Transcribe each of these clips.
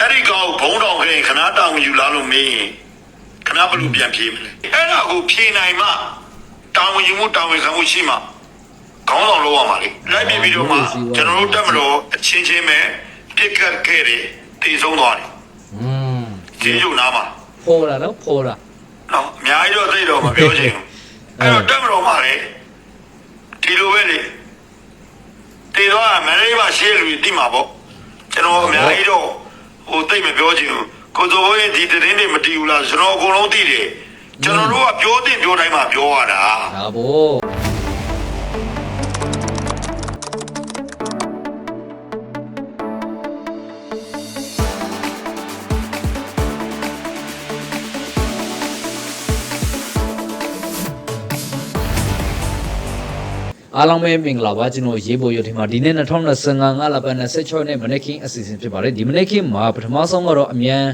အဲ့ဒီကောင်ဘုံတော်ခင်ခဏတောင်ယူလာလို့မင်းရင်ခဏဘလို့ပြန်ပြေးမလဲအဲ့ဒါကိုဖြေနိုင်မှတောင်ယူမှုတောင်ဝင်ခံမှုရှိမှခေါင်းဆောင်လုပ်ရမှာလေလိုက်ပြီးပြီးတော့မှကျွန်တော်တို့တက်မလို့အချင်းချင်းပဲပြစ်ကတ်ခဲ့တယ်တည်ဆုံးသွားတယ်อืมကျေးဇူးနာမှာဖော်တာနော်ဖော်တာနော်အများကြီးတော့သိတော့မပြောချင်ဘူးအဲ့တော့တက်မလို့မှာလေဒီလိုပဲလေတည်တော့မလေးပါရှေ့လူတိမှာပေါ့ကျွန်တော်အများကြီးတော့ ဟိုသိမပြောချင်ဘူးကိုစိုးဘိုးရင်ဒီသတင်းတွေမတည်ဘူးလားကျွန်တော်အကုန်လုံးသိတယ်ကျွန်တော်တို့ကပြောတင်ပြောတိုင်းမှာပြောရတာဒါဗော အားလုံးပဲမင်္ဂလာပါကျွန်တော်ရေးပေါ်ရထင်မှာဒီနေ့2025ငါလပတ်26နဲ့မနေ့ကင်းအစီအစဉ်ဖြစ်ပါတယ်ဒီမနေ့ကင်းမှာပထမဆုံးကတော့အမြန်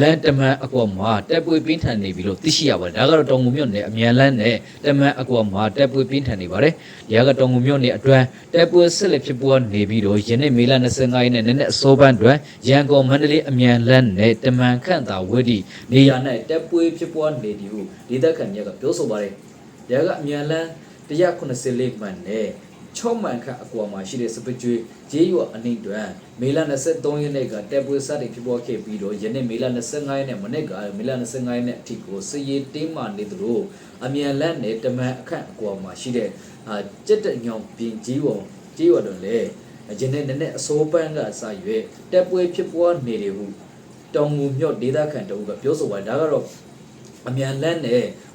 လန်တမန်အကွာမှာတက်ပွေပြင်းထန်နေပြီလို့သိရှိရပါတယ်ဒါကတော့တောင်ငူမြို့နယ်အမြန်လန်နဲ့တမန်အကွာမှာတက်ပွေပြင်းထန်နေပါတယ်ဒီကတောင်ငူမြို့နယ်အတွင်းတက်ပွေဆက်လက်ဖြစ်ပွားနေပြီးတော့ယနေ့မေလ25ရက်နေ့နက်နက်အစောပိုင်းတွင်ရန်ကုန်မန္တလေးအမြန်လန်နဲ့တမန်ခန့်သာဝိဒီနေရာ၌တက်ပွေဖြစ်ပွားနေသည်ဟုဒေသခံများကပြောဆိုပါတယ်ဒီကအမြန်လန် 184မှန်နဲ့6မှန်ခန့်အကွာမှာရှိတဲ့စပကျွေးဂျေးရွာအနှိမ့်တွင်မေလ23ရက်နေ့ကတက်ပွဲစတင်ဖြစ်ပေါ်ခဲ့ပြီးတော့ယနေ့မေလ25ရက်နေ့မနေ့ကမေလ25ရက်နေ့အထိကိုစည်ရည်တင်းမာနေသလိုအမြန်လန့်နဲ့တမန်အခန့်အကွာမှာရှိတဲ့အာကြက်တညောင်ပြင်ကြီးဝံကြီးဝံတွင်လည်းယနေ့နေ့နဲ့အစိုးပန်းကစရွယ်တက်ပွဲဖြစ်ပွားနေတယ်ဟုတောင်ငူမြို့ဒေသခံတို့ကပြောဆိုပါတယ်ဒါကတော့အမြန်လန်း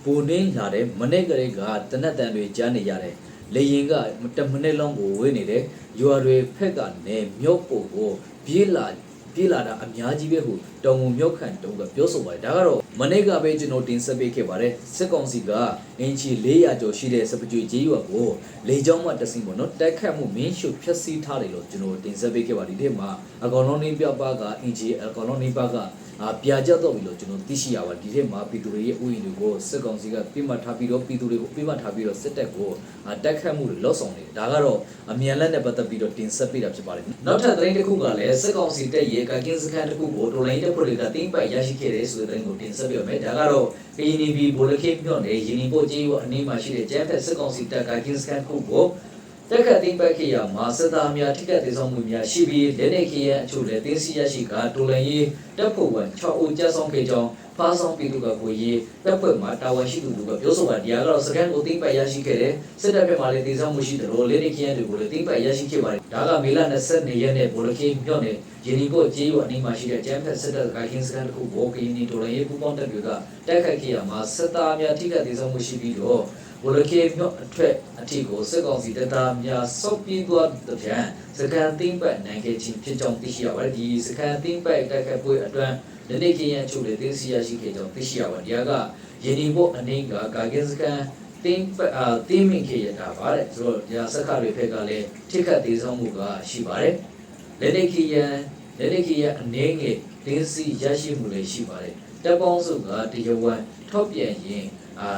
နဲ့ဘူနင်းလာတဲ့မနေ့ကလေးကတနက်တန်တွေကြားနေရတယ်လေရင်ကတမနစ်လုံးကိုဝေးနေတယ်ရွာတွေဖက်ကနေမြို့ပို့ကိုပြေးလာပြေးလာတာအများကြီးပဲဟုတောင်ငုံမြို့ခံတုံးကပြောဆိုပါတယ်ဒါကတော့မနေ့ကပဲကျွန်တော်တင်ဆက်ပေးခဲ့ပါတယ်စစ်ကောင်စီကအင်ချီ400ကျော်ရှိတဲ့စပကြွေကြီးရွာကိုလေကြောင်းမှတဆင်းပေါ့နော်တိုက်ခတ်မှုမင်းရှုဖျက်ဆီးထားတယ်လို့ကျွန်တော်တင်ဆက်ပေးခဲ့ပါဒီထဲမှာအကောင်လုံးနေပြပကအင်ချီအကောင်လုံးနေပကအာ ပြာကျတော့ပြီလို့ကျွန်တော်သိရှိရပါဒီထဲမှာပြည်သူတွေရဲ့ဥယျာဉ်တွေကိုစစ်ကောင်စီကပြစ်မှတ်ထားပြီးတော့ပြည်သူတွေကိုပြစ်မှတ်ထားပြီးတော့စစ်တပ်ကိုအာတိုက်ခတ်မှုတွေလှုပ်ဆောင်နေတယ်ဒါကတော့အမြန်လက်နဲ့ပတ်သက်ပြီးတော့တင်ဆက်ပေးတာဖြစ်ပါတယ်နောက်ထပ်သတင်းတစ်ခုကလည်းစစ်ကောင်စီတပ်ရဲ့ကာကင်းစခန်းတစ်ခုကိုတော်လိုင်းတပ်ဖွဲ့တွေကတင်းပိုက်ရရှိခဲ့တယ်ဆိုတဲ့သတင်းကိုတင်ဆက်ပေးပါမယ်ဒါကတော့ကရင်ပြည်ဗိုလ်ခေမြို့နယ်ရင်းနှီးပို့ကြီးဝအနီးမှာရှိတဲ့ကျန်းဖက်စစ်ကောင်စီတပ်ကာကင်းစခန်းတစ်ခုကို တက်ခတ်သိမ်းပိုက်ခေရမှာစစ်သားများထိခိုက်သေးဆုံးမှုများရှိပြီးလက်နေခေရအချို့လည်းတင်းစီရရှိကတိုလန်ရေးတပ်ဖွဲ့ဝင်6ဦးကြာဆုံးခဲ့ကြောင်းဖားဆောင်ပြည်သူကကိုရေးတပ်ဖွဲ့မှတာဝန်ရှိသူတို့ကပြောဆိုပါတရားကတော့စကန်ကိုသိမ်းပိုက်ရရှိခဲ့တယ်စစ်တပ်ဘက်မှလည်းတေဆုံးမှုရှိတယ်လို့လက်နေခေရတွေကိုလည်းသိမ်းပိုက်ရရှိခဲ့ပါတယ်ဒါကမေလ22ရက်နေ့ဗိုလ်ခေမြို့နယ်ရင်းနှီးဖို့ကြေးရွာအနီးမှာရှိတဲ့ကျန်းဖက်စစ်တပ်ကခင်းစကန်တစ်ခုကိုကရင်နီတိုလန်ရေးပူးပေါင်းတပ်တွေကတိုက်ခိုက်ခဲ့ရမှာစစ်သားများထိခိုက်သေးဆုံးမှုရှိပြီးတော့ ဘလကေမြော့အထက်အထီကိုစစ်ကောင်စီတပ်သားများစောက်ပြေးသွားတဲ့ဖြန်စကန်သိမ့်ပတ်နိုင်ခဲ့ခြင်းဖြစ်ကြောင်းသိရှိရပါတယ်ဒီစကန်သိမ့်ပတ်တိုက်ခိုက်ပွဲအတွင်းလက်နေကရန်ချုပ်လေသိစီရရှိခဲ့ကြောင်းသိရှိရပါတယ်ဒီကယင်းဒီဘုတ်အနေကကာကင်းစကန်သိမ့်ပတ်အာသိမ့်မိခဲ့ရတာပါတယ်ဆိုတော့ဒီစက္ခတွေဖက်ကလည်းထိခတ်သေးဆုံးမှုကရှိပါတယ်လက်နေကရန်လက်နေကရန်အနေငယ်သိစီရရှိမှုလည်းရှိပါတယ်တပ်ပေါင်းစုကတရားဝင်ထောက်ပြန်ရင်အာ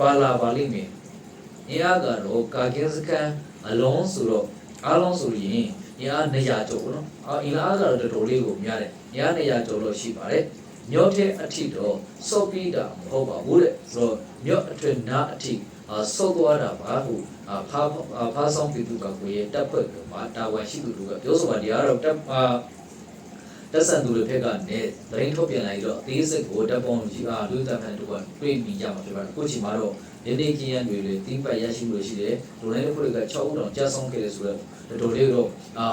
ပါလာပါလိမ့်မယ်။အင်အားကတော့ကာကင်းစကန်အလုံးဆိုတော့အားလုံးဆိုရင်အင်အား200ကျော်ပေါ့နော်။အာအင်အားကတော့တော်တော်လေးကိုများတယ်။အင်အား200ကျော်လို့ရှိပါတယ်။မြော့တဲ့အထိတော့စော့ပြီးတာမဟုတ်ပါဘူးတဲ့။ဆိုတော့မြော့အထွေနာအထိအာစော့သွားတာပါဟုအာဖားအာဖားဆောင်ပြည်သူကကိုရဲ့တပ်ဖွဲ့ကမှာတာဝန်ရှိသူတို့ကပြောဆိုပါတရားတော့တပ်အာ တက်ဆန်သူတွေဖက်ကနေသတင်းထုတ်ပြန်လိုက်တော့အသေးစိတ်ကိုတပ်ပေါင်းကြီးအားလူတပ်ဖန်တို့ကတွေ့မိကြမှာဖြစ်ပါတယ်အခုချိန်မှာတော့နေနေကင်းရန်တွေလေတင်းပတ်ရရှိမှုတွေရှိတယ်ဒိုလိုင်းတစ်ခုတွေက6ဦးတောင်ကြာဆုံးခဲ့တယ်ဆိုတော့တော်တော်လေးတော့အာ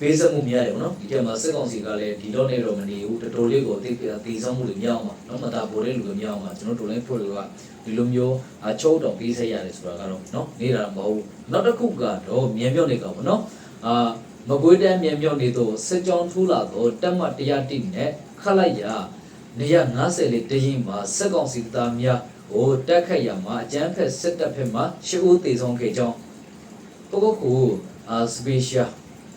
ပေးစမှုများတယ်ဗောနော်ဒီထဲမှာစစ်ကောင်စီကလည်းဒီတော့နေတော့မနေဘူးတော်တော်လေးကိုတိတ်တေးဆောင်မှုတွေများအောင်ပါနော်မတာပေါ်တဲ့လူတွေများအောင်ပါကျွန်တော်ဒိုလိုင်းဖွဲ့တွေကဒီလိုမျိုးအချုပ်တောင်ပေးဆက်ရတယ်ဆိုတာကတော့နော်နေတာမဟုတ်ဘူးနောက်တစ်ခုကတော့မြန်ပြော့နေကောင်ဗောနော်အာ မကွေးတန်းမြန်မြောက်နေသောစစ်ကြောင်းထူးလာသောတက်မတ်တရားတိနဲ့ခလိုက်ရာနေရ90လေးတရင်မှာစက်ကောင်စီသားများဟိုတက်ခတ်ရမှာအကျန်းဖက်စစ်တပ်ဖက်မှာရှစ်ဦးတေဆုံးခဲ့ကြောင်းပကုတ်ကူအာစပီရှာ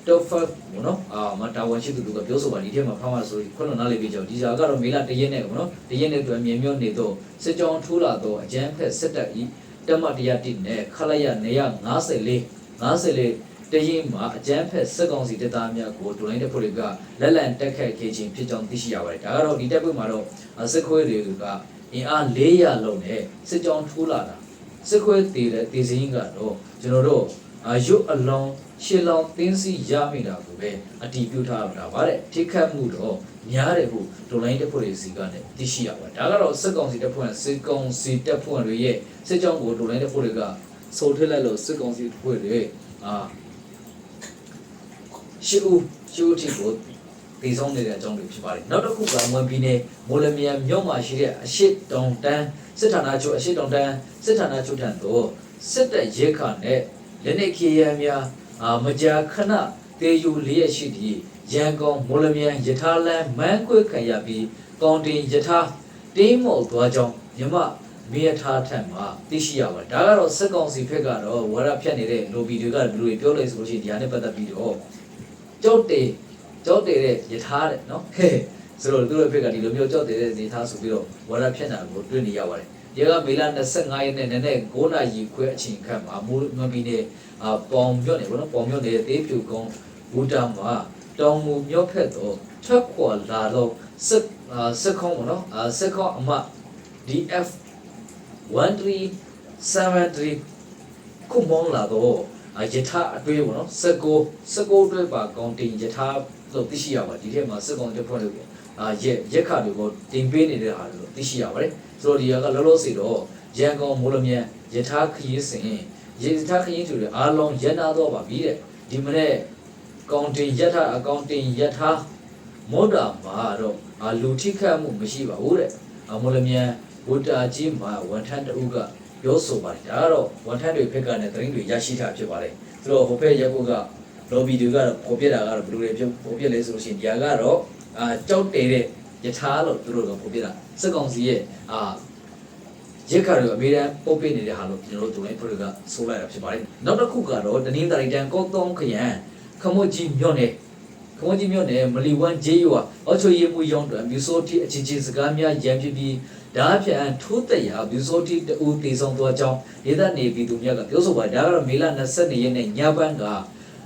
တော့ဖတ်ဘောနော်အာမတာဝန်ရှိသူတို့ကပြောဆိုပါဒီထဲမှာဖမ်းပါဆိုရင်ခုနနားလေးပြကြအောင်ဒီစာကတော့မေလတရက်နဲ့ဘောနော်တရက်နဲ့တွေ့မြန်မြောက်နေသောစစ်ကြောင်းထူးလာသောအကျန်းဖက်စစ်တပ်ဤတက်မတ်တရားတိနဲ့ခလိုက်ရနေရ94 54 တတရင်မှာအကြမ်းဖက်စစ်ကောင်စီတပ်သားများကိုဒိုလိုင်းတပ်ဖွဲ့တွေကလက်လံတက်ခတ်ခဲ့ခြင်းဖြစ်ကြောင်းသိရှိရပါတယ်ဒါကတော့ဒီတပ်ဖွဲ့မှာတော့စစ်ခွေးတွေကအင်အား400လုံးနဲ့စစ်ကြောင်းထိုးလာတာစစ်ခွေးတည်တဲ့တည်စင်းကတော့ကျွန်တော်တို့အာရုပ်အလုံးရှေလောင်တင်းစီရမိတာကိုပဲအတီးပြုထားတာပါတဲ့ထိခတ်မှုတော့များတယ်ဟုဒိုလိုင်းတပ်ဖွဲ့တွေစီကနေသိရှိရပါတယ်ဒါကတော့စစ်ကောင်စီတပ်ဖွဲ့စစ်ကောင်စီတပ်ဖွဲ့တွေရဲ့စစ်ကြောင်းကိုဒိုလိုင်းတပ်ဖွဲ့တွေကဆိုထည့်လိုက်လို့စစ်ကောင်စီတပ်ဖွဲ့တွေအာ ရှိဦးရှိဦးတီကိုတည်ဆုံးနေတဲ့အကြောင်းတွေဖြစ်ပါတယ်နောက်တစ်ခုကမွန်ပြည်နယ်မိုလမြိုင်မြို့မှာရှိတဲ့အရှိတောင်တန်းစစ်ဌာနချုပ်အရှိတောင်တန်းစစ်ဌာနချုပ်ထံသို့စစ်တပ်ရဲခါနဲ့လက်နေခေရန်များအာမကြာခဏတေယူလျက်ရှိသည့်ရန်ကုန်မိုလမြိုင်ယထာလန်မန်းခွေခံရပြီးကောင်တင်ယထာတင်းမော်သွားကြောင်းမြမမေယထာထံမှာသိရှိရပါတယ်ဒါကတော့စစ်ကောင်စီဘက်ကတော့ဝါရဖြတ်နေတဲ့လိုဘီတွေကဘယ်လိုပြောလဲဆိုလို့ရှိရင်ဒီဟာနဲ့ပတ်သက်ပြီးတော့ ကြောက်တယ်ကြောက်တယ်တဲ့ယထာတဲ့နော်ဟဲ့ဆိုတော့သူတို့ဘက်ကဒီလိုမျိုးကြောက်တယ်တဲ့ယထာဆိုပြီးတော့ဝါရဖြတ်တာကိုတွေ့နေရပါတယ်။ဒီကမေလ25ရက်နေ့နည်းနည်း9နာရီခွဲအချိန်ခန့်မှာမိုးမပီနဲ့အာပေါင်မြို့နယ်ဘောနော်ပေါင်မြို့နယ်တေးဖြူကုန်းဘူတာမှာတောင်မူမြို့ဖက်တော့ထွက်ခွာလာတော့စစ်အာစစ်ခေါင်းဘောနော်အာစစ်ခေါင်းအမ DF 1373ခုမောင်းလာတော့အာ ယထာအတွေ့ဘောနော်စကောစကောအတွက်ပါကောင်းတင်ယထာလို့သိရှိရပါဒီထဲမှာစကောတစ်ဖွဲ့လို့အာရက်ရက်ခါတွေကိုတင်ပေးနေတဲ့ဟာလို့သိရှိရပါတယ်ဆိုတော့ဒီကလောလောဆယ်တော့ရန်ကုန်မိုးလမြိုင်ယထာခရီးစဉ်ယထာခရီးဆိုတဲ့အားလုံးရန်နာတော့ပါပြီတဲ့ဒီမနေ့ကောင်းတင်ယထာအကောင့်တင်ယထာမောဒာမှာတော့အာလူထိခတ်မှုမရှိပါဘူးတဲ့အမိုးလမြိုင်ဝတ္တာကြီးမှာဝန်ထမ်းတအုပ်က ပြောဆိုပါတယ်ဒါကတော့ဝန်ထမ်းတွေဘက်ကနဲ့သတင်းတွေရရှိတာဖြစ်ပါတယ်သူတို့ဟိုဘက်ရက်ကုတ်က lobby တွေကတော့ပေါ်ပြတာကတော့ဘယ်လိုလဲပြောပေါ်ပြလဲဆိုလို့ရှိရင်ဒီဟာကတော့အာကြောက်တယ်တဲ့ယထာလို့သူတို့ကပေါ်ပြတာစက်ကောင်စီရဲ့အာရက်ခါတွေအမေရိကန်ပုတ်ပေးနေတဲ့ဟာလို့ကျွန်တော်တို့ဒိုင်းဖွဲ့ကဆိုလိုက်တာဖြစ်ပါတယ်နောက်တစ်ခုကတော့တနင်္သာရီတန်ကောက်တောင်းခရံခမွတ်ကြီးမြို့နယ်ခမွတ်ကြီးမြို့နယ်မလီဝမ်ဂျေးရွာအော်ချိုရီမူယောင်းတို့မြူဆိုတီအချင်းချင်းစကားများရံဖြစ်ပြီး ဒါအဖြစ်အထိုးတက်ရာဘီဇိုတီတူတေဆောင်သွားကြောင်းဒေသနေပြည်သူများကပြောဆိုပါတယ်ဒါကတော့မေလ22ရက်နေ့ညပန်းက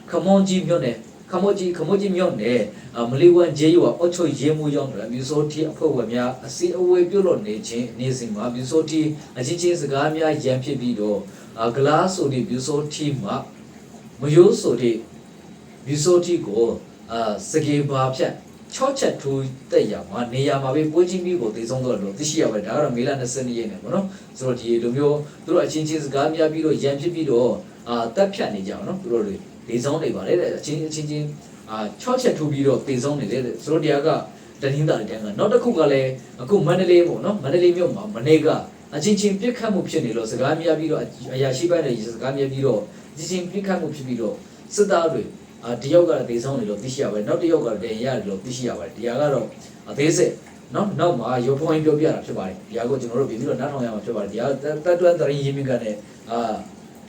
ခမွန်ကြီးမြို့နယ်ခမွန်ကြီးခမွန်ကြီးမြို့နယ်မလီဝမ်ဂျေးရွာအော့ချိုရဲမှုရောက်တယ်ဘီဇိုတီအဖွဲ့ဝင်များအစီအဝေးပြုလုပ်နေခြင်းနေစဉ်မှာဘီဇိုတီအချင်းချင်းစကားများရန်ဖြစ်ပြီးတော့ဂလာဆိုဒီဘီဇိုတီမှာမယိုးဆိုဒီဘီဇိုတီကိုအာစကေဘာဖြတ် ချော့ချက်ထိုးတက်ရမှာနေရာမှာပဲပွဲချင်းပြီးကိုတည်ဆုံးတော့လို့သိရှိရပါတယ်ဒါကတော့မေလ22ရက်နေ့ပေါ့နော်ဆိုတော့ဒီလိုမျိုးသူတို့အချင်းချင်းစကားများပြီးတော့ရန်ဖြစ်ပြီးတော့အာတက်ဖြတ်နေကြအောင်နော်သူတို့တွေတည်ဆုံးနေပါလေတဲ့အချင်းအချင်းချင်းအာချော့ချက်ထိုးပြီးတော့တည်ဆုံးနေတယ်တဲ့ဆိုတော့တရားကတနင်္သာရီတန်းကနောက်တစ်ခုကလည်းအခုမန္တလေးပေါ့နော်မန္တလေးမြို့မှာမနေ့ကအချင်းချင်းပြစ်ခတ်မှုဖြစ်နေလို့စကားများပြီးတော့အရာရှိပိုင်းတွေစကားများပြီးတော့အချင်းချင်းပြစ်ခတ်မှုဖြစ်ပြီးတော့စစ်သားတွေ အာတယောက်ကလည်းဒေဆုံးနေလို့သိရှိရပါတယ်နောက်တစ်ယောက်ကလည်းတင်ရတယ်လို့သိရှိရပါတယ်ဒီဟာကတော့အသေးစိတ်နော်နောက်မှာရုပ်ဖွင့်ပြောပြတာဖြစ်ပါတယ်ဒီဟာကိုကျွန်တော်တို့ပြီးပြီးတော့နားထောင်ရမှာဖြစ်ပါတယ်ဒီဟာတက်တွန်းသတင်းရင်းမြစ်ကလည်းအာ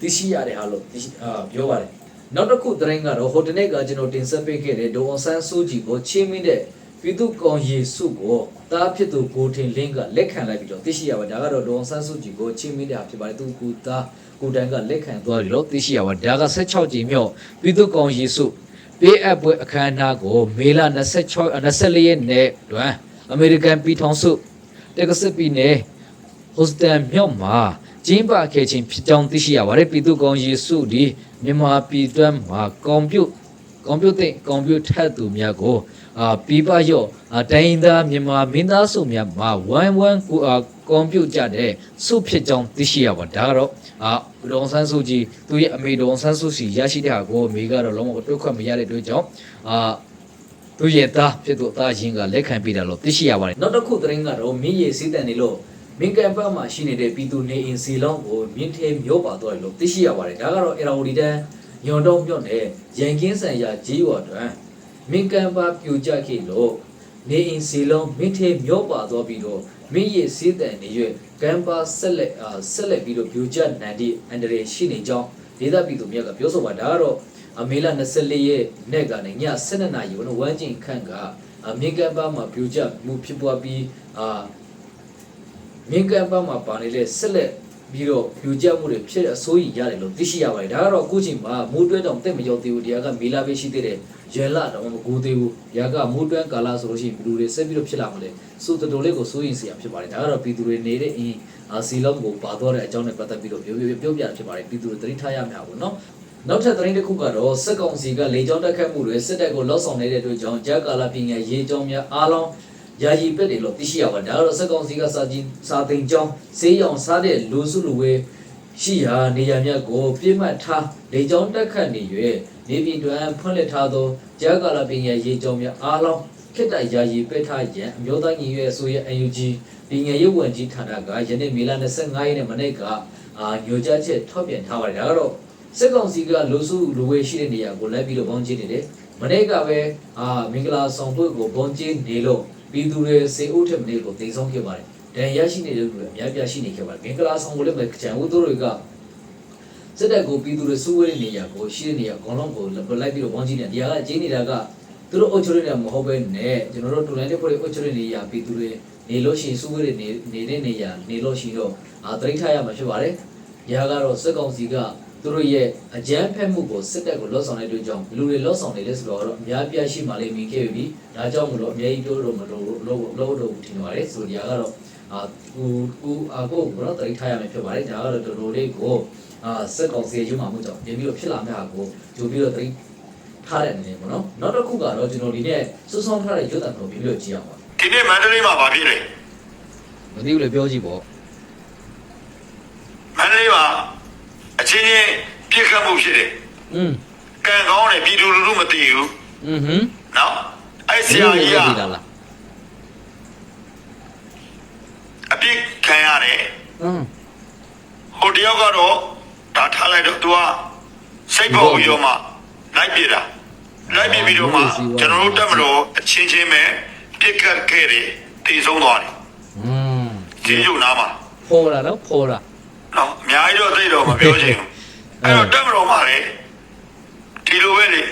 သိရှိရတဲ့ဟာလို့သိရှိအာပြောပါတယ်နောက်တစ်ခုသတင်းကတော့ဟိုတနေ့ကကျွန်တော်တင်ဆက်ပေးခဲ့တဲ့ဒေါ်အောင်ဆန်းစုကြည်ကိုချင်းမင်းတဲ့ပြည်သူ့ကောင်ယေစုကို တားဖြစ်သူကိုထင်လင်းကလက်ခံလိုက်ပြီးတော့သိရှိရပါတယ်ဒါကတော့ဒေါ်အောင်ဆန်းစုကြည်ကိုချင်းမင်းတဲ့ဖြစ်ပါတယ်သူကူသားကိုတန်းကလက်ခံသွားပြီလို့သိရှိရပါတယ်ဒါက16ကြိမ်မြောက်ပြည်သူ့ကောင်ယေစုပေးအပ်ပွဲအခမ်းအနားကိုမေလ26 24ရက်နေ့တွင်အမေရိကန်ပြည်ထောင်စုတက္ကဆက်ပြည်နယ်ဟိုစတန်မြို့မှာကျင်းပခဲ့ခြင်းဖြစ်ကြောင်းသိရှိရပါတယ်ပြည်သူ့ကောင်ယေစုဒီမြန်မာပြည်တွင်းမှာကွန်ပျူ ကွန်ပျူတာကွန်ပျူတာသူများကိုအာပြည်ပရော့အာတိုင်းသားမြန်မာမင်းသားစုများမှာဝမ်ဝမ်ကိုအာကွန်ပျူကြတဲ့စုဖြစ်ကြောင်းသိရှိရပါဒါကတော့အာဒေါန်ဆန်းစုကြည်သူရဲ့အမေဒေါန်ဆန်းစုစီရရှိတဲ့ဟာကိုအမေကတော့လုံးဝတွက်ခွင့်မရတဲ့အတွက်ကြောင့်အာသူရဲ့သားဖြစ်သူအသားရင်းကလက်ခံပေးတာလို့သိရှိရပါတယ်နောက်တစ်ခုသတင်းကတော့မင်းရည်စည်းတန်နေလို့မင်ကန်ပတ်မှာရှိနေတဲ့ပြည်သူနေအင်စီလောင်းကိုမြင်းထဲမျိုးပါသွားတယ်လို့သိရှိရပါတယ်ဒါကတော့အရာဝတီတန်း ညွန်တော့မြို့နယ်ရန်ကင်းဆန်ရဂျီးဝါတွင်မင်ကန်ပါပြူကြခဲ့လို့နေအင်စီလောင်းမင်းထဲမျိုးပါသွားပြီးတော့မင်းရည်စည်းတန်နေရွကမ်ပါဆက်လက်အာဆက်လက်ပြီးတော့ပြူကြနန်ဒီအန်ဒရီရှိနေကြောင်းဒေသပြည်သူများကပြောဆိုပါဒါကတော့အမေလာ24ရက်နေ့ကနေည7:00နာရီဝနဝမ်းကျင်ခန့်ကအမေကန်ပါမှာပြူကြမှုဖြစ်ပွားပြီးအာမင်ကန်ဘတ်မှာပါနေတဲ့ဆက်လက် ပြီးတော့ယူကြမှုတွေဖြစ်တဲ့အစိုးရရတယ်လို့သိရှိရပါတယ်ဒါကတော့အခုချိန်မှာမိုးတွဲတောင်တက်မရောက်သေးဘူးတရားကမေလာပဲရှိသေးတယ်ရွယ်လာတော့မကူသေးဘူးရာကမိုးတွဲကာလာဆိုလို့ရှိရင်ဘလူတွေဆက်ပြီးတော့ဖြစ်လာမလဲစိုးတော်တော်လေးကိုစိုးရင်စရာဖြစ်ပါတယ်ဒါကတော့ပြည်သူတွေနေတဲ့အင်းအာစီလုံးကိုပါတော့တဲ့အကြောင်းနဲ့ပတ်သက်ပြီးတော့ပြောပြပြောပြဖြစ်ပါတယ်ပြည်သူတွေသတိထားရမှာပေါ့နော်နောက်ထပ်သတင်းတစ်ခုကတော့စစ်ကောင်စီကလေကြောင်းတက်ခတ်မှုတွေစစ်တပ်ကိုလောက်ဆောင်နေတဲ့အတွက်ကြောင့်ဂျက်ကာလာပြည်နယ်ရေကြောင်းများအားလုံး ယာယီပက်တယ်လို့သိရှိရပါတယ်ဒါကတော့စစ်ကောင်စီကစာကြီးစာသိမ်ကြောင်းဈေးရောင်စားတဲ့လူစုလူဝေးရှိရာနေရာများကိုပြစ်မှတ်ထားလေကြောင်းတက်ခတ်နေ၍နေပြည်တော်ဖွင့်လှစ်ထားသောဂျက်ကာလာပြည်နယ်ရေကြောင်းများအားလုံးခေတ္တယာယီပက်ထားရန်အမျိုးသားညီညွတ်ရေးအစိုးရ UNG ပြည်နယ်ရေးဝန်ကြီးဌာနကယနေ့မေလ25ရက်နေ့မနေ့ကအာညွှန်ကြားချက်ထုတ်ပြန်ထားပါတယ်ဒါကတော့စစ်ကောင်စီကလူစုလူဝေးရှိတဲ့နေရာကိုလိုက်ပြီးတော့ဘောင်းကျင်းနေတယ်။မနေ့ကပဲအာမင်္ဂလာဆောင်ပွဲကိုဘောင်းကျင်းနေလို့ ပြည်သူတွေစေအုပ်ထက်မနေ့ကိုတင်ဆောင်ခဲ့ပါတယ်။ဒဏ်ရရှိနေတဲ့လူတွေအများပြားရှိနေခဲ့ပါတယ်။မင်္ဂလာဆောင်ပွဲလည်းပဲကြံဦးသူတွေကစစ်တပ်ကိုပြည်သူတွေစုဝေးတဲ့နေရာကိုရှိတဲ့နေရာအကုန်လုံးကိုလိုက်ပြီးတော့ဘောင်းကျင်းနေတယ်။ဒီကကျင်းနေတာကသူတို့အုပ်ချုပ်နေတဲ့မဟုတ်ပဲနဲ့ကျွန်တော်တို့တူလိုင်းတဲ့ဖွဲ့အုပ်ချုပ်တဲ့နေရာပြည်သူတွေနေလို့ရှိရင်စုဝေးတဲ့နေနေတဲ့နေရာနေလို့ရှိတော့အာတရိထားရမှာဖြစ်ပါတယ်။ရာကတော့စစ်ကောင်စီက သူတို့ရဲ့အကြမ်းဖက်မှုကိုစစ်တပ်ကိုလော့ဆောင်တဲ့အတွက်ကြောင့်ဘလူတွေလော့ဆောင်နေလဲဆိုတော့အများပြားရှိမှလည်းမြင်ခဲ့ပြီ။ဒါကြောင့်မလို့အများကြီးတို့တော့မလို့လို့လို့တော့ထင်ပါတယ်ဆိုတော့ဒီကတော့အာကူကူအကိုဘရောတရိထားရမယ်ဖြစ်ပါတယ်။ဒါကတော့တော်တော်လေးကိုအာစစ်ကောင်စီရဲ့ရုံမှမှုကြောင့်ပြင်ပြီးတော့ဖြစ်လာမယ့်ဟာကိုကြိုပြီးတော့တရိထားတဲ့အနေနဲ့ပေါ့နော်။နောက်တစ်ခုကတော့ကျွန်တော်ဒီနေ့စွဆောင်ထားတဲ့ရုပ်သံကိုပြီးပြီးတော့ကြည့်အောင်ပါဒီနေ့မန္တလေးမှာဘာဖြစ်လဲ။မသိဘူးလေပြောကြည့်ပေါ့မန္တလေးမှာ အချင်းချင်းပြစ်ခတ်မှုဖြစ်တယ် ။อืม ကံကောင်းတယ်ပြည်သူလူထုမသိဘူး อืมဟမ် နော်အဲ့ဆရာကြီးက ဒီလားလား အပြစ်ခံရတယ် ။อืม ဟိုတယောက်ကတော့ဒါထားလိုက်တော့ तू ကစိတ်ပေါ်ပြီးတော့မှလိုက်ပြတာလိုက်ပြပြီးတော့မှကျွန်တော်တို့တက်မလို့အချင်းချင်းပဲပြစ်ခတ်ခဲ့တယ်တည်ဆုံးသွားတယ် อืม ကျေးဇူးနာမှာ ဖော်တာနော်ဖော် တာနော်အများကြီးတော့သိတော့မပြောချင်ဘူးအဲ့တော့တက်မလို့မှလေဒီလိုပဲလေ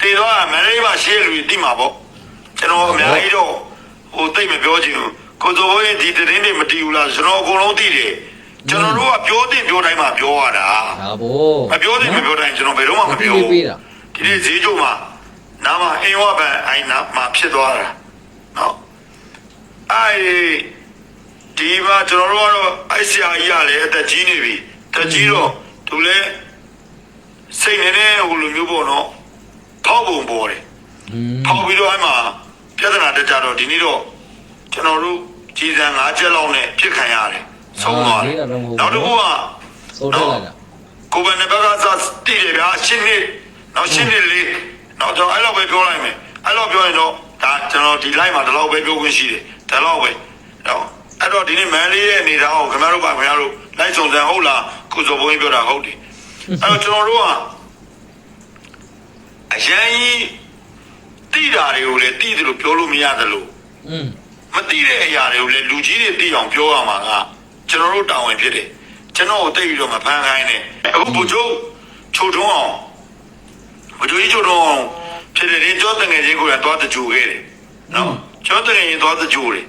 တည်တော့မန္တလေးမှာရှေ့လူတိမှာပေါ့ကျွန်တော်အများကြီးတော့ဟိုသိမပြောချင်ဘူးကိုစိုးဘိုးရင်ဒီသတင်းတွေမတည်ဘူးလားကျွန်တော်အကုန်လုံးသိတယ်ကျွန်တော်တို့ကပြောတင်ပြောတိုင်းမှာပြောရတာဒါဘောမပြောသေးမပြောတိုင်းကျွန်တော်ဘယ်တော့မှမပြောပေးဘူးပေးတာဒီနေ့ဈေးကြိုမှာနာမအင်းဝဘန်အိုင်နာမှာဖြစ်သွားတာနော်အဲ့ ဒီမှာကျွန်တော်တို့ကတော့အိုက်ဆရာကြီးကလည်းအသက်ကြီးနေပြီအသက်ကြီးတော့သူလည်းစိတ်နေနေဟိုလိုမျိုးပေါ့နော်ထောက်ပုံပေါ်တယ်อืมထောက်ပြီးတော့အဲ့မှာပြဿနာတက်ကြတော့ဒီနေ့တော့ကျွန်တော်တို့ကြီးစံ၅ချက်လောက်နဲ့ပြစ်ခံရတယ်ဆုံးသွားတယ်နောက်တစ်ခုကစိုးထက်လိုက်တာကိုယ်ပဲဘက်ကစားတည်တယ်ဗျာရှင်းနေနောက်ရှင်းနေလေနောက်တော့အဲ့လောက်ပဲပြောလိုက်မယ်အဲ့လောက်ပြောရင်တော့ဒါကျွန်တော်ဒီ line မှာဒီလောက်ပဲပြောခွင့်ရှိတယ်ဒါလောက်ပဲနော် အဲ့တော့ဒီနေ့မန်လေးရဲ့အနေထားကိုခင်ဗျားတို့ကခင်ဗျားတို့လိုက်စုံစမ်းဟုတ်လားကုစုံဘုန်းကြီးပြောတာဟုတ်တယ်အဲ့တော့ကျွန်တော်တို့ကအရန်ကြီးတိတာတွေကိုလည်းတိတယ်လို့ပြောလို့မရတယ်လို့อืมမသိတဲ့အရာတွေကိုလည်းလူကြီးတွေသိအောင်ပြောရမှာကကျွန်တော်တို့တာဝန်ဖြစ်တယ်ကျွန်တော်ကိုသိပြီးတော့မဖန်ခိုင်းနဲ့အခုဘုချုပ်ချိုထုံးအောင်ဘုချုပ်ကြီးချိုထုံးအောင်ဖြစ်တယ်ဒီကြောတငယ်ချင်းကိုလည်းသွားတကြိုခဲ့တယ်နော်ကြောတငယ်ချင်းသွားတကြိုတယ်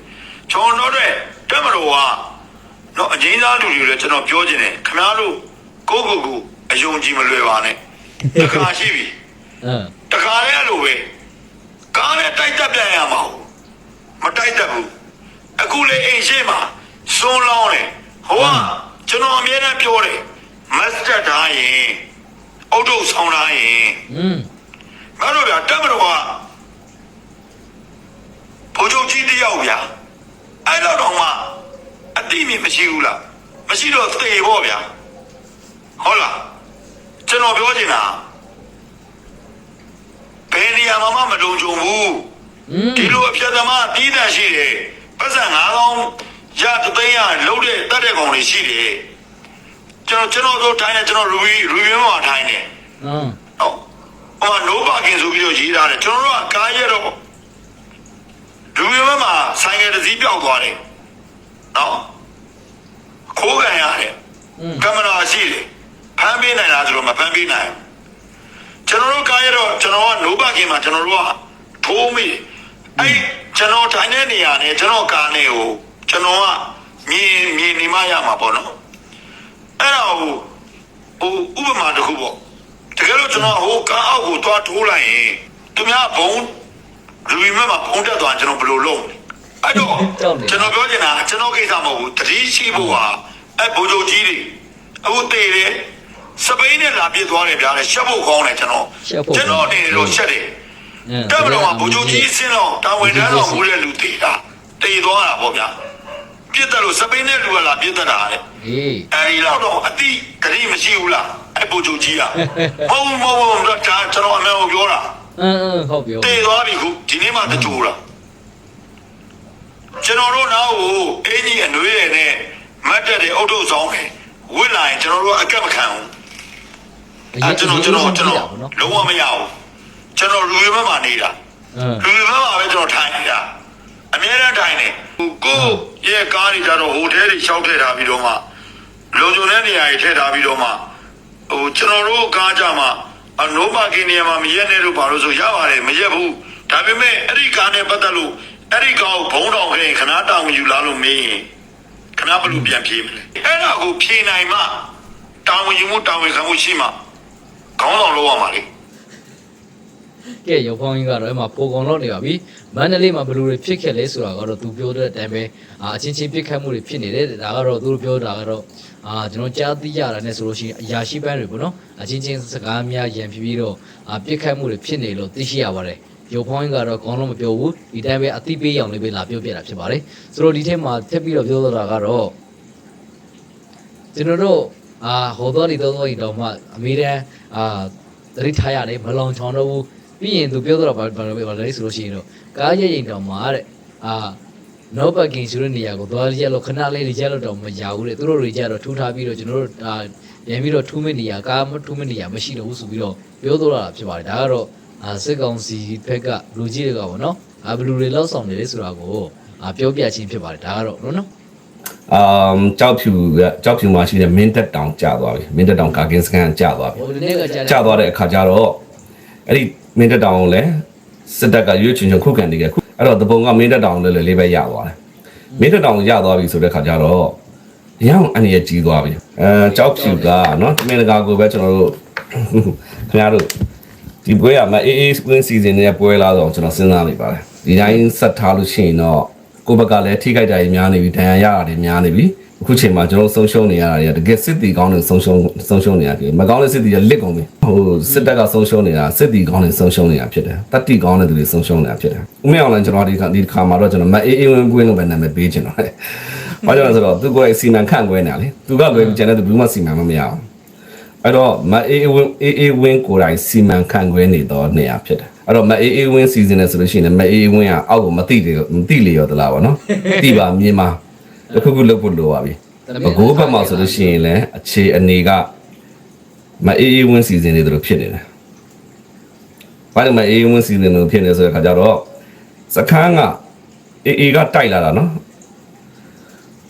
ကျွန်တော်တို့ တက်မတော်ကနော်အချင်းသားလူတွေလည်းကျွန်တော်ပြောချင်တယ်ခင်ဗျားတို့ကိုယ့်ကိုယ်ကိုအယုံကြည်မလွယ်ပါနဲ့တခါရှိပြီအင်းတခါလဲအဲ့လိုပဲကားနဲ့တိုက်တက်ပြန်ရမှာဟုတ်မတိုက်တက်ဘူးအခုလေအိမ်ရှိမှာစွန်းလောင်းတယ်ဟိုကကျွန်တော်အမြဲတမ်းပြောတယ်မတ်စတာထားရင်အုတ်ထုတ်ဆောင်းထားရင်อืมငါတို့ဗျာတက်မတော်ကဘိုးချုပ်ကြီးတယောက်ဗျာ အဲ့တော့တော့မှအတိမြင်မရှိဘူးလားမရှိတော့သေပေါ့ဗျာဟုတ်လားကျွန်တော်ပြောချင်တာဘယ်နေရာမှာမှမတုံကြုံဘူးอืมဒီလိုအပြတ်သမားတီးတန့်ရှိတယ်ပတ်စံ9000ရတသိန်းရလုံးတဲ့တတ်တဲ့ကောင်တွေရှိတယ်ကျွန်တော်ကျွန်တော်တို့ထိုင်းတယ်ကျွန်တော်ရူဘီရူဘီမှာထိုင်းတယ်အင်းဟုတ်ဟိုမှာ no parking ဆိုပြီးတော့ရေးထားတယ်ကျွန်တော်တို့ကကားရတော့ ရူဘီမှာဆိုင်ကယ်တစ်စီးပြောက်သွားတယ်နော်ခိုးကန်ရတယ်อืมကင်မရာရှိတယ်ဖမ်းပေးနိုင်လားဆိုတော့မဖမ်းပေးနိုင်ဘူးကျွန်တော်တို့ကားရတော့ကျွန်တော်က no parking မှာကျွန်တော်တို့ကထိုးမိတယ်အဲ့ကျွန်တော်ထိုင်တဲ့နေရာနဲ့ကျွန်တော်ကားနဲ့ကိုကျွန်တော်ကမြင်မြင်နေမှရမှာပေါ့နော်အဲ့ဒါဟိုဟိုဥပမာတစ်ခုပေါ့တကယ်လို့ကျွန်တော်ဟိုကားအောက်ကိုသွားထိုးလိုက်ရင်သူများဘုံ လူကြီးမဲ့မှာဘုံတက်သွားကျွန်တော်ဘယ်လိုလုပ်လဲအဲ့တော့ကျွန်တော်ပြောချင်တာကျွန်တော်ကိစ္စမဟုတ်ဘူးတတိရှိဖို့ဟာအဲ့ဘိုးချုပ်ကြီးတွေအခုတည်တယ်စပိန်နဲ့လာပြစ်သွားတယ်ဗျာလေရှက်ဖို့ကောင်းတယ်ကျွန်တော်ကျွန်တော်အနေနဲ့တော့ရှက်တယ်တက်မတော်ကဘုံချုပ်ကြီးစင်းတော့တာဝန်ထမ်းတော်မူတဲ့လူတေတာတည်သွားတာပေါ့ဗျာပြစ်တယ်လို့စပိန်နဲ့လူကလာပြစ်တတ်တာလေဟေးအဲဒီတော့တော့အတိဂရိမရှိဘူးလားအဲ့ဘုံချုပ်ကြီးကမဟုတ်ဘူးမဟုတ်ဘူးတော့ဒါကျွန်တော်အမေကိုပြောတာ အင်းအင်းဟုတ်ပြီဟုတ်တပြီည်သွားပြီခုဒီနေ့မှတကြိုးလားကျွန်တော်တို့နောက်ကိုအင်းကြီးအနှွေးရနဲ့မတ်တက်တဲ့အုတ်ထုတ်ဆောင်တယ်ဝစ်လာရင်ကျွန်တော်တို့အကက်မခံဘူးအဲကျွန်တော်ကျွန်တော်ကျွန်တော်လုံးဝမရဘူးကျွန်တော်လူရမမှာနေတာ အင်းလူတွေဘက်မှာပဲကျွန်တော်ထိုင်နေတာအများအားထိုင်နေဟိုကိုရဲ့ကားတွေကြတော့ဟိုထဲတွေရှောက်ထည့်ထားပြီးတော့မှလုံခြုံတဲ့နေရာတွေထည့်ထားပြီးတော့မှဟိုကျွန်တော်တို့ကားကြမှာ အနိုးပါကင်းနေရာမှာမရက်နဲ့လို့ပါလို့ဆိုရပါတယ်မရက်ဘူးဒါပေမဲ့အဲ့ဒီကားနဲ့ပတ်သက်လို့အဲ့ဒီကားကိုဘုံတော်ခဲ့ရင်ခဏတောင်ယူလာလို့မင်းရင်ခဏဘလို့ပြန်ပြေးမလဲအဲ့ဒါကိုဖြေနိုင်မှတောင်ယူမှုတောင်ဝင်ခံမှုရှိမှခေါင်းဆောင်လုပ်ရမှာလေကဲရုပ်ဖောင်းကြီးကတော့အဲ့မှာပိုကုန်တော့နေပါပြီမန္တလေးမှာဘယ်လိုတွေဖြစ်ခဲ့လဲဆိုတာကတော့သူပြောတဲ့အတိုင်းပဲအာအချင်းချင်းပြစ်ခတ်မှုတွေဖြစ်နေတယ်ဒါကတော့သူတို့ပြောတာကတော့ အာကျွန်တော်ကြားသိရတာနဲ့ဆိုလို့ရှိရင်အရာရှိပန်းတွေပေါ့နော်အချင်းချင်းစကားများရန်ဖြစ်ပြီးတော့အာပြစ်ခတ်မှုတွေဖြစ်နေလို့သိရှိရပါတယ်ရုပ်ဖောင်းကြီးကတော့ကောင်းလို့မပြောဘူးဒီတိုင်းပဲအတိပေးအောင်လေးပဲလာပြောပြတာဖြစ်ပါတယ်ဆိုတော့ဒီထဲမှာထပ်ပြီးတော့ပြောတော့တာကတော့ကျွန်တော်တို့အာဟိုတော့ဒီတော့တော့ဒီတော့မှအမေတန်းအာတရိထားရတယ်မလောင်ချောင်းတော့ဘူးပြီးရင်သူပြောတော့ဘာဘာလို့ဘာလဲဆိုလို့ရှိရင်တော့ကားရရင်တောင်မှတဲ့အာ နော့ပကင်ဆိုတဲ့နေရာကိုသွားရက်လို့ခဏလေးရက်လို့တော့မရဘူးတဲ့သူတို့တွေကြတော့ထူထားပြီးတော့ကျွန်တော်တို့အာပြန်ပြီးတော့ထူးမဲ့နေရာကားမထူးမဲ့နေရာမရှိတော့ဘူးဆိုပြီးတော့ပြောတော့တာဖြစ်ပါတယ်ဒါကတော့အာစစ်ကောင်စီဘက်ကလူကြီးတွေကပေါ့နော်အာဘလူတွေလောက်ဆောင်နေလေဆိုတာကိုအာပြောပြချင်းဖြစ်ပါတယ်ဒါကတော့နော်နော်အမ်ကြောက်ဖြူကကြောက်ဖြူမှာရှိတဲ့မင်းတက်တောင်ကျသွားပြီမင်းတက်တောင်ကာကင်းစကန်ကျသွားပြီဟိုဒီနေ့ကကြာကျသွားတဲ့အခါကျတော့အဲ့ဒီမင်းတက်တောင်ကိုလည်းစစ်တပ်ကရွေးချယ်ချင်ခုခံနေခဲ့ခု အဲ့တော့တပုံကမင်းတက်တောင်လည်းလေးပဲရသွားတယ်မင်းတက်တောင်ရသွားပြီဆိုတဲ့အခါကျတော့ရအောင်အနေရကြီးသွားပြီအဲကြောက်ဖြူကနော်တမင်တကာကိုပဲကျွန်တော်တို့ခင်ဗျားတို့ဒီပွဲကမအေးအေး win season နဲ့ပွဲလာတော့ကျွန်တော်စဉ်းစားနေပါတယ်ဒီတိုင်းဆက်ထားလို့ရှိရင်တော့ကိုယ့်ဘက်ကလည်းထိခိုက်တာတွေများနေပြီဒဏ်ရာရတာတွေများနေပြီ အခုချိန်မှာကျွန်တော်ဆုံးရှုံးနေရတာတွေကတကယ်စစ်တီကောင်းနေဆုံးရှုံးဆုံးရှုံးနေရတယ်မကောင်းတဲ့စစ်တီကလစ်ကုန်ပြီဟိုစစ်တပ်ကဆုံးရှုံးနေတာစစ်တီကောင်းနေဆုံးရှုံးနေတာဖြစ်တယ်တတိကောင်းတဲ့သူတွေဆုံးရှုံးနေတာဖြစ်တယ်ဥမဲ့အောင်လည်းကျွန်တော်ဒီခါဒီခါမှာတော့ကျွန်တော်မအေးအေးဝင်းကွင်းလို့ပဲနာမည်ပေးချင်တော့တယ်ဘာကြောင့်လဲဆိုတော့သူကစီမံခန့်ခွဲနေတာလေသူကလွယ်ပြီးကျန်တဲ့သူဘူးမှစီမံမမရအောင်အဲ့တော့မအေးအေးဝင်းအေးအေးဝင်းကိုယ်တိုင်စီမံခန့်ခွဲနေတော့နေရဖြစ်တယ်အဲ့တော့မအေးအေးဝင်းစီစဉ်နေဆိုလို့ရှိရင်လည်းမအေးအေးဝင်းကအောက်ကိုမတိတယ်မတိလေရောသလားဗောနော်တိပါမြင်ပါ တစ်ခုခုလုပ်ဖို့လိုပါပြီဘကိုးဘက်မှာဆိုလို့ရှိရင်လည်းအခြေအနေကမအေးအေးဝင်းစီစဉ်နေတယ်လို့ဖြစ်နေတယ်ဘာလို့မအေးအေးဝင်းစီစဉ်နေလို့ဖြစ်နေဆိုတဲ့ခါကျတော့စခန်းကအေးအေးကတိုက်လာတာနော်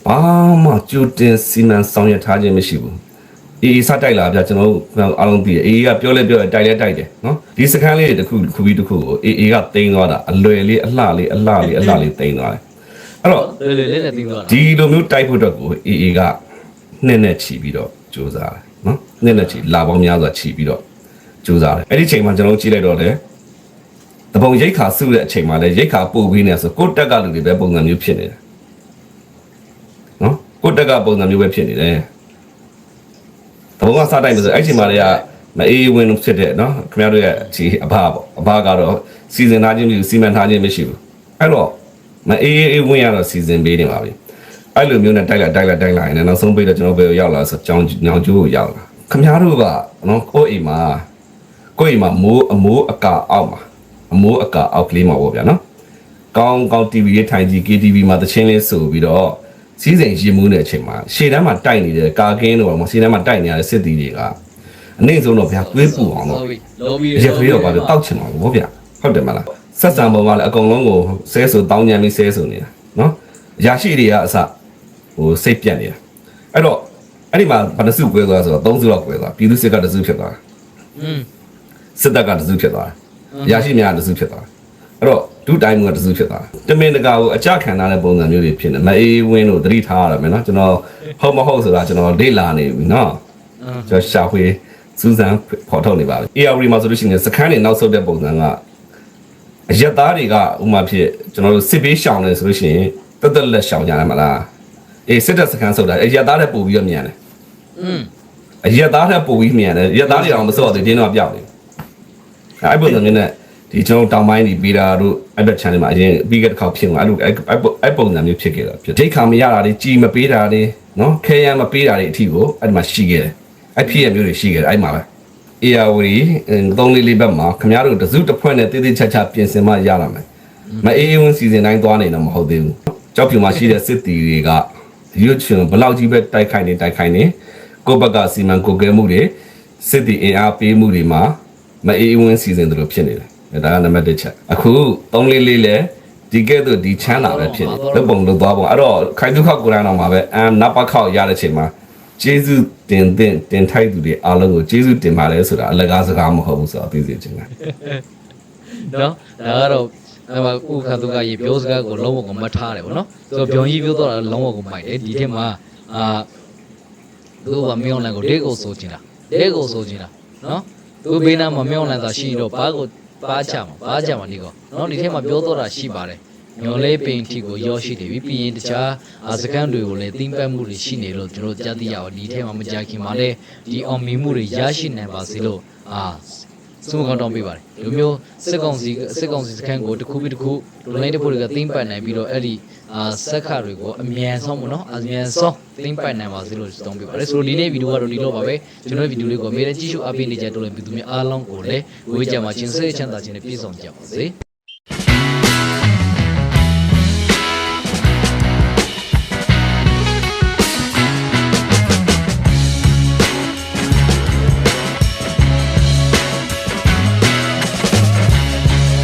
ဘာမှကြိုတင်စီမံဆောင်ရွက်ထားခြင်းမရှိဘူးအေးအေးစတိုက်လာဗျာကျွန်တော်တို့အားလုံးသိတယ်အေးအေးကပြောလဲပြောလဲတိုက်လဲတိုက်တယ်နော်ဒီစကန်းလေးတစ်ခုတစ်ခုပြီးတစ်ခုကိုအေးအေးကတိန်းသွားတာအလွယ်လေးအလှလေးအလှလေးအလှလေးတိန်းသွားတယ် အဲ့တော့လေလေလေးနဲ့ပြီးတော့ဒီလိုမျိုးတိုက်ဖို့အတွက်ကိုအေးအေးကနှစ်နဲ့ချီပြီးတော့ကြိုးစားတယ်နော်နှစ်နဲ့ချီလာပေါင်းများစွာချီပြီးတော့ကြိုးစားတယ်အဲ့ဒီချိန်မှာကျွန်တော်တို့ကြည့်လိုက်တော့လေတပုံရိတ်ခါစုတဲ့အချိန်မှာလေရိတ်ခါပို့ပြီးနေဆိုကိုယ့်တက်ကလူတွေပဲပုံစံမျိုးဖြစ်နေတယ်နော်ကိုယ့်တက်ကပုံစံမျိုးပဲဖြစ်နေတယ်တဘောကစားတိုင်းမဆိုအဲ့ချိန်မှာတွေကမအေးဝင်းဖြစ်တဲ့နော်ခင်ဗျားတို့ရဲ့ဒီအဘပေါ့အဘကတော့စီစဉ်ထားခြင်းမရှိဘူးစီမံထားခြင်းမရှိဘူးအဲ့တော့ မအေးအေးဝင်းရတော့စီစဉ်ပေးနေပါပြီအဲ့လိုမျိုးနဲ့တိုက်လိုက်တိုက်လိုက်တိုက်လိုက်ရင်လည်းနောက်ဆုံးပေးတော့ကျွန်တော်ဘယ်ကိုရောက်လာဆိုကြောင်ညောင်ကျိုးကိုရောက်လာခင်ဗျားတို့ကနော်ကိုယ့်အိမ်မှာကိုယ့်အိမ်မှာမိုးအမိုးအကာအောက်မှာအမိုးအကာအောက်ကလေးမှာပေါ့ဗျာနော်ကောင်းကောင်း TV ရေးထိုင်ကြည့် KTV မှာတချင်းလေးဆိုပြီးတော့စီးစိမ်ရင်မှုတဲ့အချိန်မှာရှေ့တန်းမှာတိုက်နေတဲ့ကာကင်းတို့ကရှေ့တန်းမှာတိုက်နေရတဲ့စစ်တီတွေကအနှိမ့်ဆုံးတော့ဗျာတွေးပူအောင်တော့လော်ဘီရက်ဖေးတော့ပါလို့တောက်ချင်ပါဘောဗျာဟုတ်တယ်မလား ဆက်ဆံပုံကလည်းအကုန်လုံးကိုဆဲဆိုတောင်းညံပြီးဆဲဆိုနေတာနော်အရာရှိတွေကအစဟိုစိတ်ပြတ်နေတာအဲ့တော့အဲ့ဒီမှာဘယ်နှစုကွဲသွားဆိုတော့၃စုလောက်ကွဲသွားပြည်သူစစ်ကတစ်စုဖြစ်သွားอืมစစ်တပ်ကတစ်စုဖြစ်သွားအရာရှိများကတစ်စုဖြစ်သွားအဲ့တော့ဒုတိုင်းမှုကတစုဖြစ်သွားတယ်တမင်တကာကိုအကြခံထားတဲ့ပုံစံမျိုးတွေဖြစ်နေမအေးဝင်းတို့သတိထားရမယ်နော်ကျွန်တော်ဟုတ်မဟုတ်ဆိုတာကျွန်တော်လေ့လာနေပြီနော်ကျွန်တော်ရှာဖွေစူးစမ်းဖော်ထုတ်နေပါပြီ AR မှာဆိုလို့ရှိရင်စခန်းတွေနောက်ဆုတ်တဲ့ပုံစံက အရက်သားတွေကဥမာဖြစ်ကျွန်တော်တို့စစ်ပေးရှောင်နေဆိုလို့ရှိရင်တက်တက်လက်ရှောင်ကြတယ်မလားအေးစစ်တပ်စခန်းဆုတ်တာအရက်သားတွေပို့ပြီးတော့မြန်တယ်อืมအရက်သားထက်ပိုပြီးမြန်တယ်ရက်သားတွေအောင်မစော့သေးတင်းတော့ပြောက်နေအဲ့ပုံစံမျိုးနဲ့ဒီကျွန်တော်တောင်ပိုင်းဒီပီတာတို့အဲ့ဘက် channel မှာအရင်ပြီးခဲ့တဲ့ခေါက်ဖြစ်သွားအဲ့လိုအဲ့အဲ့ပုံစံမျိုးဖြစ်ခဲ့တာဖြစ်ဒိတ်ခါမရတာတွေကြီးမပေးတာတွေနော်ခဲရန်မပေးတာတွေအထီကိုအဲ့ဒီမှာရှိခဲ့တယ်အဲ့ဖြစ်ရမျိုးတွေရှိခဲ့တယ်အဲ့မှာပဲ အေယာဝီသုံးလေးလေးဘက်မှာခင်ဗျားတို့တစုတစ်ဖွဲ့နဲ့တေးသေးချာချာပြင်ဆင်မှရလာမယ်မအေးအေးဝင်စီစဉ်တိုင်းသွားနေတော့မဟုတ်သေးဘူးကြောက်ဖြူမှာရှိတဲ့စစ်တီတွေကရွတ်ချွန်ဘလောက်ကြီးပဲတိုက်ခိုက်နေတိုက်ခိုက်နေကိုယ့်ဘက်ကစီမံကိုယ်ကဲမှုတွေစစ်တီအင်အားပေးမှုတွေမှာမအေးဝင်းစီစဉ်တယ်လို့ဖြစ်နေတယ်ဒါကနံပါတ်1ချက်အခု344လဲဒီကဲ့သို့ဒီချမ်းသာပဲဖြစ်နေလုပ်ပုံလုပ်သွားပုံအဲ့တော့ခိုင်ဒုခောက်ကိုရန်အောင်မှာပဲအမ်နပခောက်ရတဲ့ချိန်မှာ ကျေးဇူးတင်တင်တင်ထိုက်သူတွေအားလုံးကိုကျေးဇူးတင်ပါတယ်ဆိုတာအလကားစကားမဟုတ်ဘူးဆိုတော့သိစေချင်တယ်နော်ဒါကတော့အဲ့မှာဥက္ကဋ္ဌကရေပြောစကားကိုလုံးဝကိုမတ်ထားတယ်ဗောနော်ဆိုတော့ပြောင်းကြီးပြောတော့တာလုံးဝကိုမိုက်တယ်ဒီထက်မှာအာသူကမြောင်းလန်ကိုဒဲကိုဆိုချင်တာဒဲကိုဆိုချင်တာနော်သူဘေးနားမှာမြောင်းလန်သာရှိတော့ဘာကိုပါချမှာပါချမှာဒီကောနော်ဒီထက်မှာပြောတော့တာရှိပါတယ် ညော်လေးပင်ထီကိုရောရှိနေပြီပြီးရင်တခြားအာစကန်တွေကိုလည်းသိမ့်ပတ်မှုတွေရှိနေလို့ကျွန်တော်ကြားသိရအောင်ဒီထဲမှာမကြခင်မှာလည်းဒီအောင်မြင်မှုတွေရရှိနိုင်ပါစေလို့အာစုမကောင်းတောင်းပေးပါတယ်ဒီလိုမျိုးစစ်ကောင်စီစစ်ကောင်စီစခန်းကိုတစ်ခုပြီးတစ်ခုဒလိုင်းတစ်ခုတွေကသိမ့်ပတ်နိုင်ပြီးတော့အဲ့ဒီအာဆက်ခတွေကိုအမြန်ဆုံးပေါ့နော်အမြန်ဆုံးသိမ့်ပတ်နိုင်ပါစေလို့တောင်းပေးပါတယ်ဆိုတော့ဒီနေ့ဗီဒီယိုကတော့ဒီလိုပါပဲကျွန်တော်ဗီဒီယိုလေးကိုအမြဲတမ်းကြည့်ရှုအားပေးနေကြတဲ့တို့လည်းပြည်သူများအားလုံးကိုလည်းဝေးကြမှာချင်းစိတ်ချမ်းသာခြင်းနဲ့ပြည့်စုံကြပါစေ